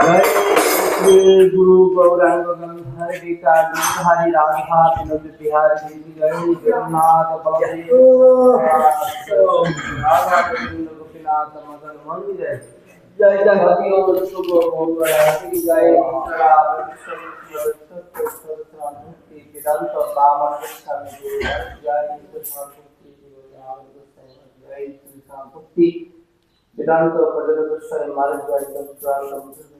जय गुरु गौरांग गंधर टीका गिरधारी राधा विनोद बिहार जय जगन्नाथ गोपीनाथ मदन मोहन जय जय हरि ओम शुभ ओम हरि जय वेदांत बामन स्वामी जय जय भक्ति वेदांत पदर गोस्वामी मार्ग जय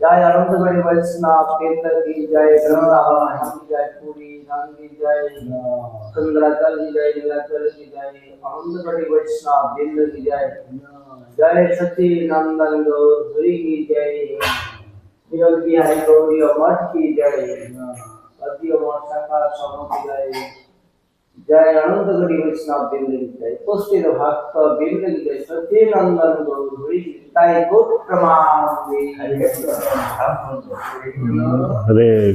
जय अनंत बड़ी वैष्णव केंद्र की जय वृंदावन की जय पूरी गांधी जय सुंदराचल की जय नीलाचल की जय अनंत बड़ी वैष्णव केंद्र की जय जय सती नंदन गौरी की जय विनोद बिहारी गौरी मठ की जय अति मठ शाखा जय अनंत गढ़ी वैष्णव बिंद की भक्त बिंद की जय सती नंदन गौरी ताई गो प्रमाण हरे